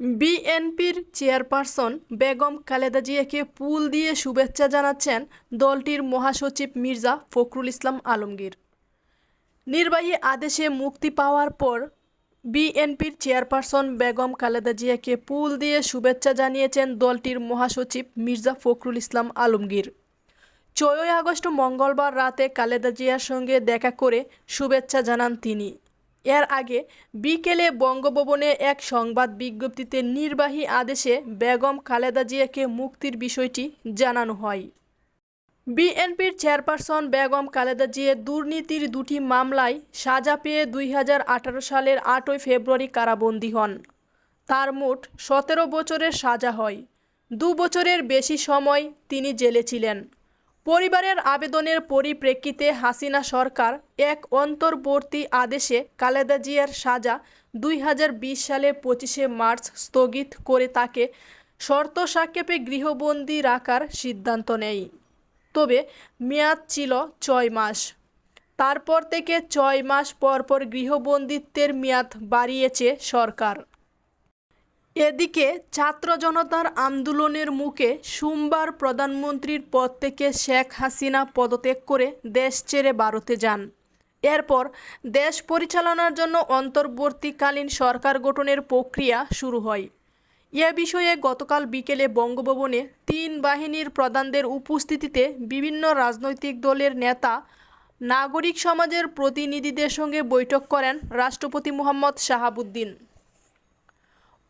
বিএনপির চেয়ারপারসন বেগম খালেদা জিয়াকে পুল দিয়ে শুভেচ্ছা জানাচ্ছেন দলটির মহাসচিব মির্জা ফখরুল ইসলাম আলমগীর। নির্বাহী আদেশে মুক্তি পাওয়ার পর বিএনপির চেয়ারপারসন বেগম খালেদা জিয়াকে পুল দিয়ে শুভেচ্ছা জানিয়েছেন দলটির মহাসচিব মির্জা ফখরুল ইসলাম আলমগীর। চৌই আগস্ট মঙ্গলবার রাতে খালেদা জিয়ার সঙ্গে দেখা করে শুভেচ্ছা জানান তিনি। এর আগে বিকেলে বঙ্গভবনে এক সংবাদ বিজ্ঞপ্তিতে নির্বাহী আদেশে বেগম খালেদা জিয়াকে মুক্তির বিষয়টি জানানো হয়। বিএনপির চেয়ারপারসন বেগম খালেদা জিয়া দুর্নীতির দুটি মামলায় সাজা পেয়ে দুই হাজার আঠারো সালের আটই ফেব্রুয়ারি কারাবন্দী হন। তার মোট সতেরো বছরের সাজা হয়। দু বছরের বেশি সময় তিনি জেলে ছিলেন। পরিবারের আবেদনের পরিপ্রেক্ষিতে হাসিনা সরকার এক অন্তর্বর্তী আদেশে খালেদা জিয়ার সাজা দুই সালের পঁচিশে মার্চ স্থগিত করে তাকে শর্ত সাক্ষেপে গৃহবন্দী রাখার সিদ্ধান্ত নেয়। তবে মেয়াদ ছিল ছয় মাস। তারপর থেকে ছয় মাস পর পর গৃহবন্দিত্বের মেয়াদ বাড়িয়েছে সরকার। এদিকে ছাত্র জনতার আন্দোলনের মুখে সোমবার প্রধানমন্ত্রীর পদ থেকে শেখ হাসিনা পদত্যাগ করে দেশ ছেড়ে ভারতে যান। এরপর দেশ পরিচালনার জন্য অন্তর্বর্তীকালীন সরকার গঠনের প্রক্রিয়া শুরু হয়। এ বিষয়ে গতকাল বিকেলে বঙ্গভবনে তিন বাহিনীর প্রধানদের উপস্থিতিতে বিভিন্ন রাজনৈতিক দলের নেতা, নাগরিক সমাজের প্রতিনিধিদের সঙ্গে বৈঠক করেন রাষ্ট্রপতি মোহাম্মদ শাহাবুদ্দিন।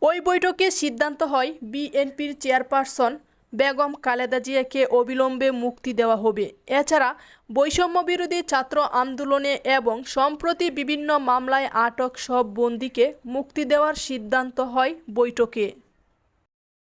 ওই বৈঠকে সিদ্ধান্ত হয় বিএনপির চেয়ারপারসন বেগম খালেদা জিয়াকে অবিলম্বে মুক্তি দেওয়া হবে। এছাড়া বৈষম্য বিরোধী ছাত্র আন্দোলনে এবং সম্প্রতি বিভিন্ন মামলায় আটক সব বন্দীকে মুক্তি দেওয়ার সিদ্ধান্ত হয় বৈঠকে।